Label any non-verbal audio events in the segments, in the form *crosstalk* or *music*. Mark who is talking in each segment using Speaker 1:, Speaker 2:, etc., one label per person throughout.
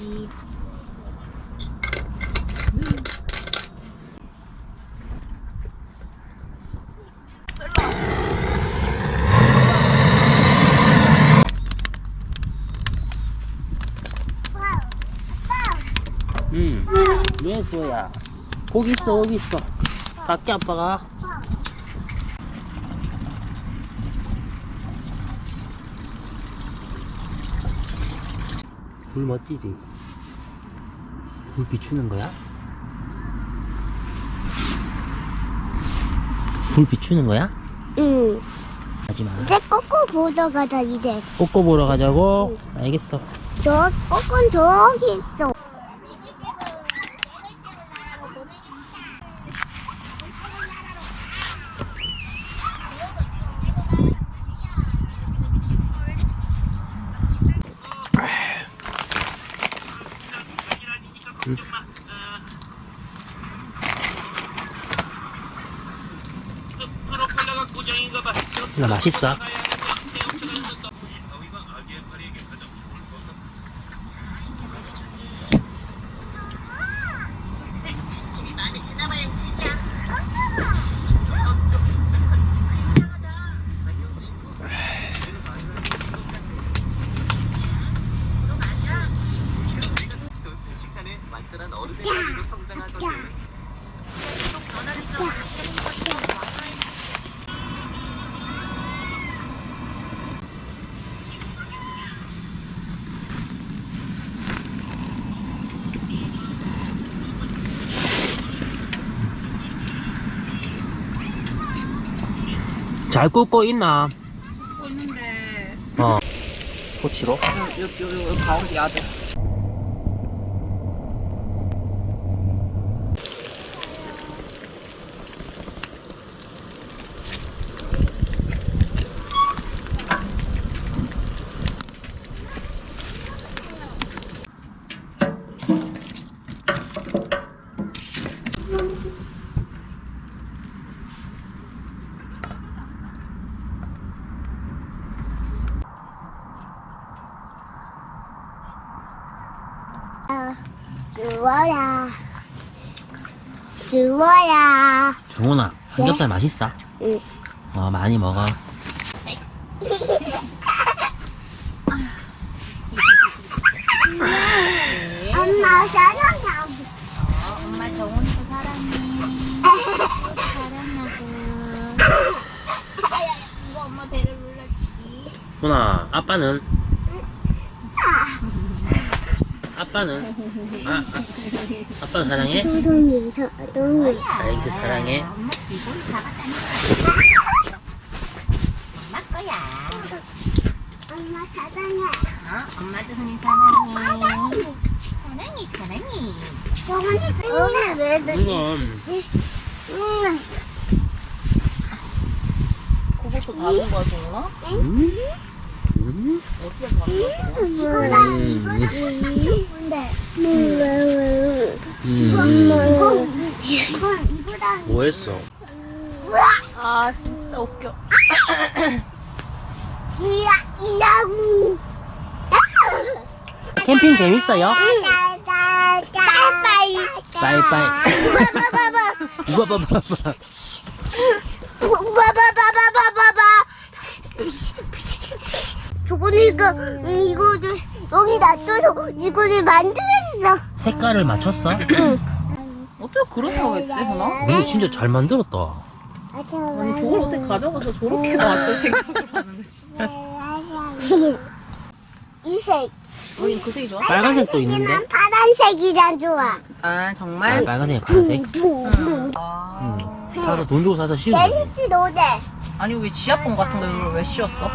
Speaker 1: 이 응. 왜 그거야? 거기 있어, 거기 있어. 밖에 아빠가. 불 멋지지? 불 비추는 거야? 불 비추는 거야?
Speaker 2: 응.
Speaker 1: 하지 마.
Speaker 2: 이제 꼬꼬 보러 가자 이제.
Speaker 1: 꼬꼬 보러 가자고? 알겠어.
Speaker 2: 저 꼬꼬는 저기 있어.
Speaker 1: 나 맛있 잘 굽고 있나?
Speaker 3: 있는데
Speaker 1: 어. 꼬치로?
Speaker 3: 여기 여기 여기 가운데 야들
Speaker 2: 주워야. 주워야.
Speaker 1: 정훈아, 삼겹살 맛있어?
Speaker 2: 응.
Speaker 1: 어, 많이 먹어.
Speaker 2: 엄마 사랑해.
Speaker 4: 엄마 정훈이도 사랑해. 사랑하고. 아야, *laughs* 이거 엄마 배를 눌렀지.
Speaker 1: 훈아, 아빠는? 아빠는? 아, 아, 아빠는 사랑해? 아이고, 사랑해.
Speaker 4: 엄마. 엄마 거야.
Speaker 2: 엄마 사랑해.
Speaker 4: 어, 엄마도 손이 사랑해. 사랑해, 사랑해.
Speaker 2: 오늘 왜
Speaker 1: 이건,
Speaker 2: 응.
Speaker 3: 그것도 다른 정훈아?
Speaker 1: 음? 음?
Speaker 2: 이거랑
Speaker 1: 음.
Speaker 2: 이거랑 딱 좋은데. 음.
Speaker 1: 음.
Speaker 2: 이거 이거랑
Speaker 1: 뭐 했어?
Speaker 3: 아 진짜 웃겨
Speaker 2: 이야 *laughs* 이라고.
Speaker 1: 캠핑 재밌어요?
Speaker 2: 빠이빠이.
Speaker 1: 빠이빠이.
Speaker 2: 봐봐 봐봐.
Speaker 1: 이거 봐봐, 봐봐.
Speaker 2: 봐봐봐봐봐봐. 저거는 이거 이거 좀 여기 놔둬서 이거를 만들었어.
Speaker 1: 색깔을 맞췄어?
Speaker 3: 어떻게 그런 생각했지 훈아?
Speaker 1: 이거 진짜 잘 만들었다.
Speaker 3: 아니 저걸 어떻게 가져가서 저렇게 놨을 생각을 하는 거지 진짜
Speaker 2: 이색.
Speaker 3: 우린 그 색이 좋아?
Speaker 1: 빨간색도 있는데?
Speaker 2: 난 파란색이란 좋아.
Speaker 3: 아
Speaker 1: 아,
Speaker 3: 정말?
Speaker 1: 빨간색, 파란색.
Speaker 2: 붕붕붕.
Speaker 3: 아
Speaker 1: 사서 돈 주고 사서 씌우는 거
Speaker 2: 재밌지 노래.
Speaker 3: 아니 왜 지하봉 같은 걸왜 씌웠어?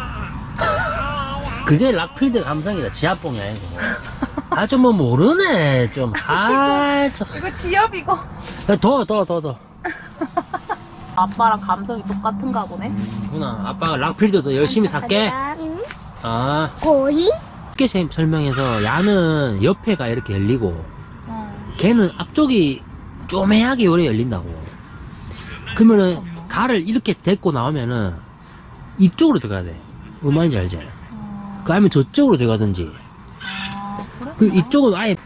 Speaker 1: 그게 락필드 감성이다. 지하봉이 아니고. 아, 좀 뭐 모르네. 좀. 아, 참.
Speaker 3: 이거 지압이고
Speaker 1: 더, 더, 더, 더.
Speaker 3: 아빠랑 감성이 똑같은가 보네
Speaker 1: 누나, 아빠가 락필드 더 열심히 살게.
Speaker 2: 응?
Speaker 1: 아,
Speaker 2: 꼬리?
Speaker 1: 쉽게 세- 설명해서 야는 옆에가 이렇게 열리고 걔는 앞쪽이 쪼매하게 요래 열린다고. 그러면은 가를 이렇게 데리고 나오면은 이쪽으로 들어가야 돼. 뭔 말인지 알지? 그 아니면 저쪽으로 들어가든지. 그 이쪽은 아예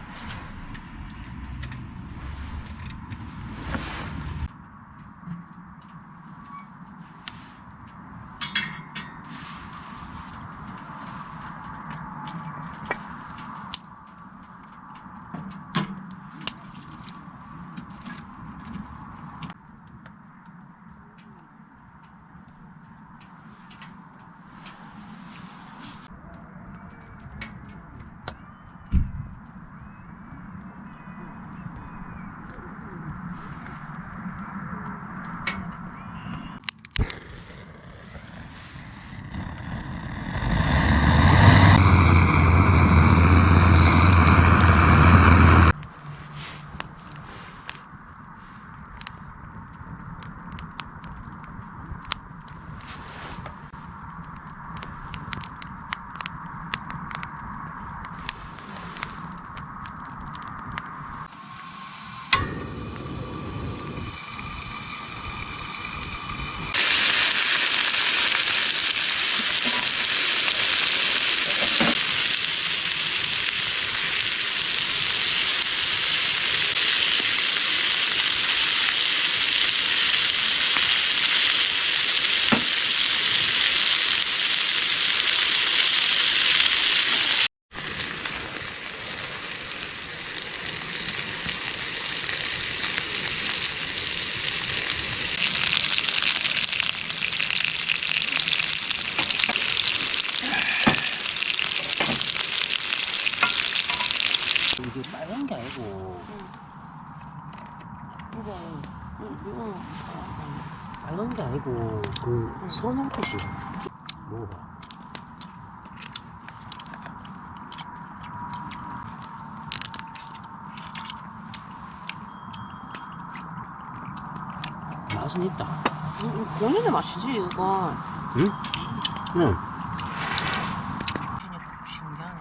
Speaker 1: 그 빨간 게 아니고
Speaker 3: 이거 이거
Speaker 1: 빨간 게 아니고 그 선홍빛이 먹어봐 맛은 있다
Speaker 3: 본인의 맛이지 이건.
Speaker 1: 응? 응
Speaker 3: 신기하네.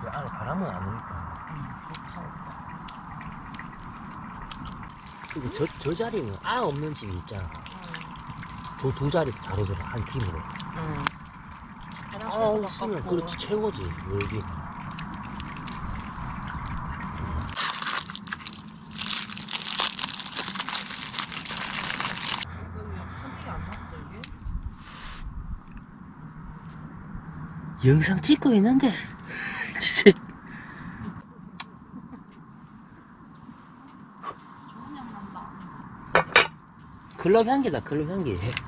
Speaker 1: 그 안에 바람은 안 오니까
Speaker 3: 좋다 오빠.
Speaker 1: 그리고 저, 저 자리는 아 없는 집이 있잖아. 저 두 자리 다르더라 한 팀으로.
Speaker 3: 응.
Speaker 1: 아 없으면 그렇지 최고지 여기
Speaker 3: 났어 이게.
Speaker 1: 영상 찍고 있는데 진짜
Speaker 3: 좋은 향 난다.
Speaker 1: 클럽 향기다 클럽 향기
Speaker 3: 부분에서.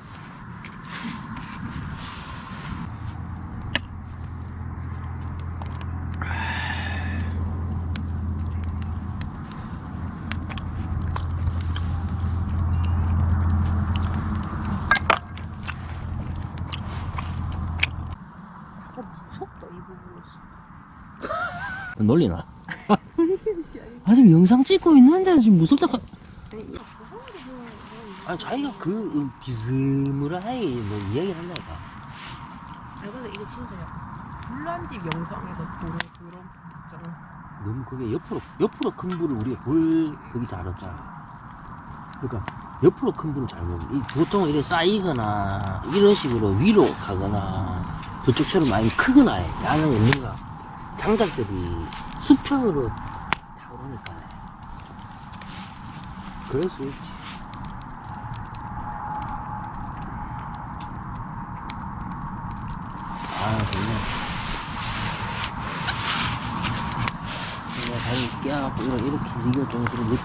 Speaker 3: *laughs*
Speaker 1: 놀리나? 아직 영상 찍고 있는데 지금 무섭다 가- 아니 자기가 그 음, 비스무라하게 뭐 이야기를 한다니까.
Speaker 3: 아니 근데 이거 진짜 약간 불난집 영상에서 보는 그런 있잖아.
Speaker 1: 너무 그게 옆으로 옆으로 큰 불을 우리가 볼 그게 잘 없잖아. 그러니까 옆으로 큰 불을 잘 보면 이 보통 이렇게 쌓이거나 이런 식으로 위로 가거나 저쪽처럼 많이 크거나 해. 나는 뭔가 장작들이 수평으로 타오르니까. 그럴 수 있지 내가 다리 깨어갖고 이렇게, 이렇게 이거 좀 그런 느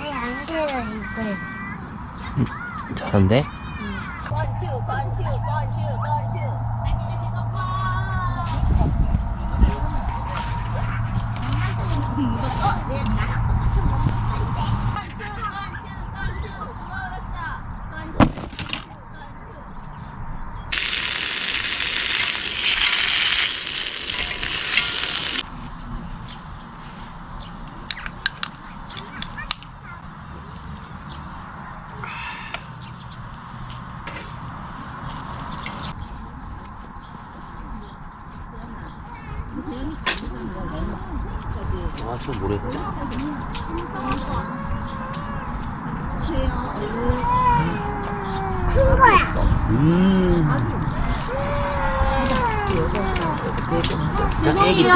Speaker 2: 잘안 돼요 이거.
Speaker 1: 잘한데?
Speaker 4: 건투 건투 건투 건투. 안녕히 먹고. 어, 내 나랑 똑같은 몸 말인데. 건투 건투 건투. 멀었다. 건투 건투.
Speaker 1: 아, 좀 모르겠다.
Speaker 2: 큰 거야.
Speaker 1: 음. 야, 애기. 아,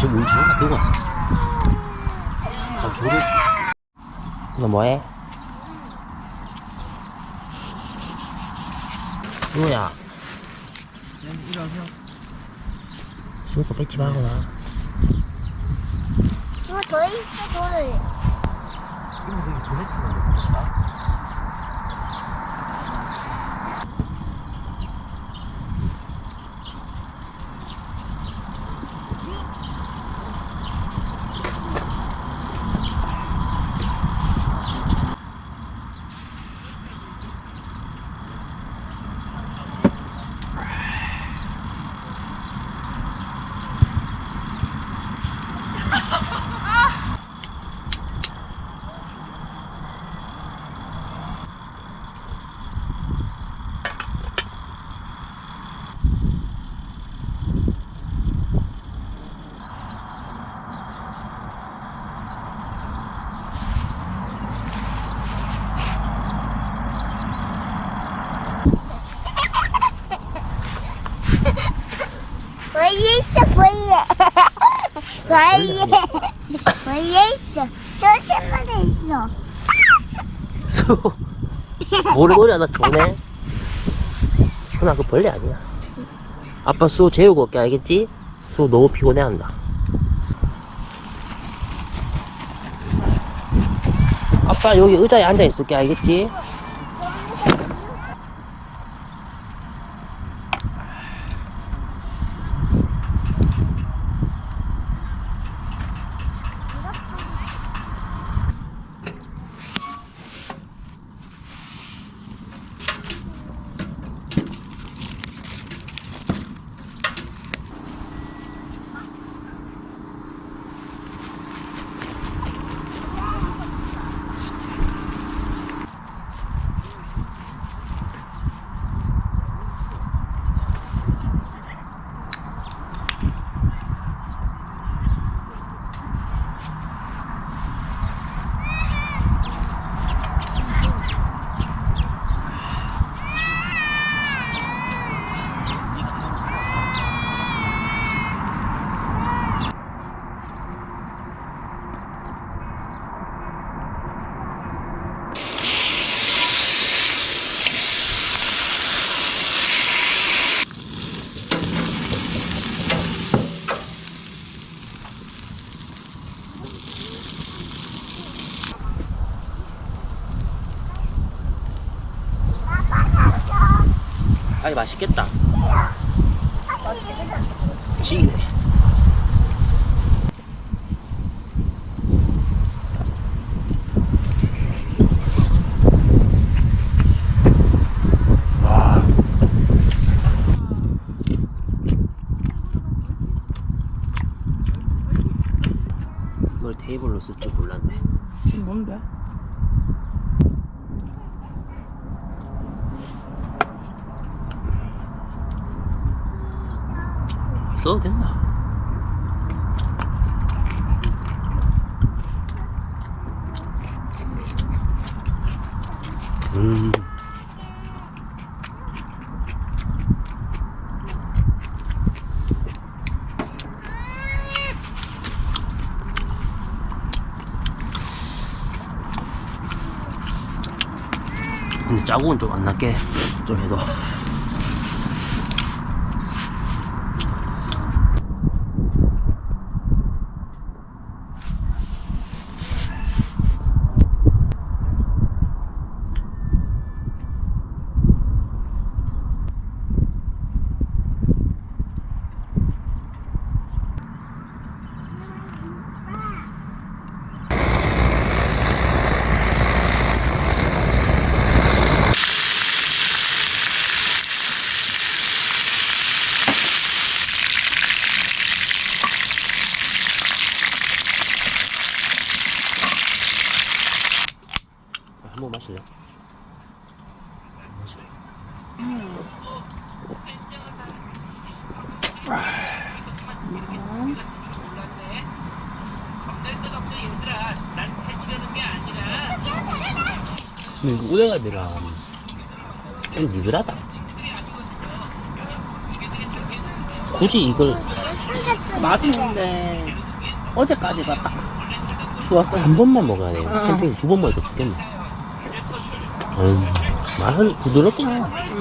Speaker 1: 저 물, 저거 들고 왔어. 아, 저를. 너 뭐해? 승우 거 뺏지 말고 나.
Speaker 2: 이거 더 있어 돌을.
Speaker 1: 내주는
Speaker 2: 원래 원래 있어. 소심하게 *laughs* *laughs* 있어.
Speaker 1: 수 모래놀이 하나 좋네 현아 그 벌레 아니야 아빠 수 재우고 올게 알겠지? 수 너무 피곤해한다 아빠 여기 의자에 앉아 있을게 알겠지? 맛있겠다. 지 이걸 테이블로 쓸 줄 몰랐네.
Speaker 3: 뭔데?
Speaker 1: 써도 된다. 음. 자국은 좀안 났게 좀 해도 한번 마실래? 이거 우대갈비랑 좀 니들하다 굳이 이걸
Speaker 3: 맛있는데 어제까지가 딱 좋았던
Speaker 1: 한 번만 먹어야 돼
Speaker 3: 어.
Speaker 1: 캠핑 두번 먹어도 죽겠네 음, 맛은 부드럽긴 해
Speaker 2: 쏟았어요.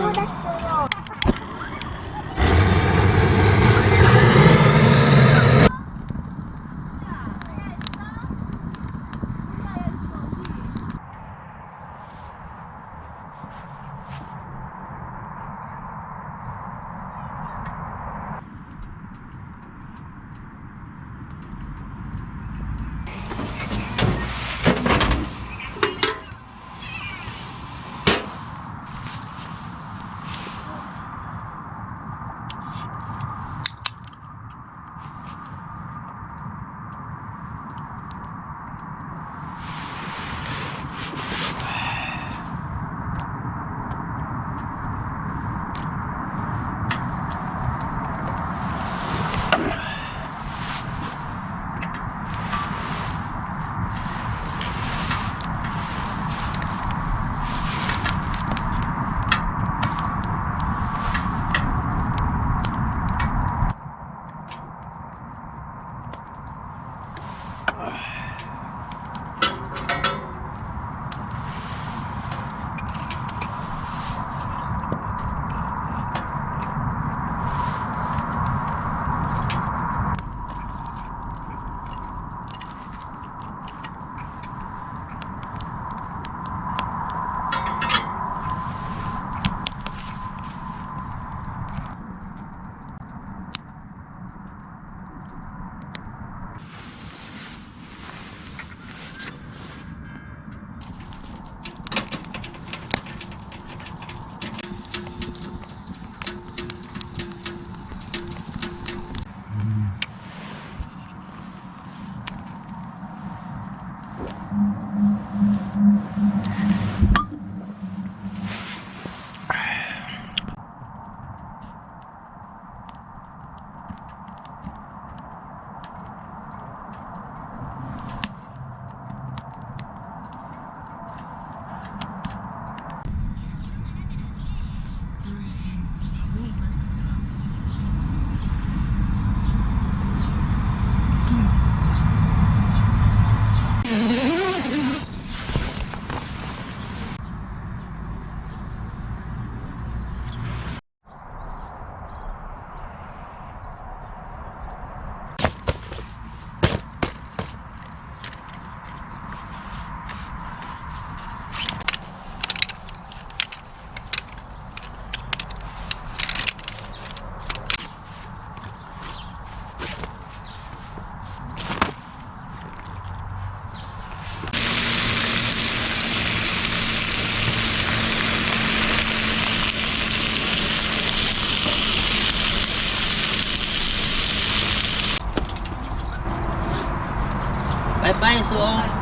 Speaker 1: mais João.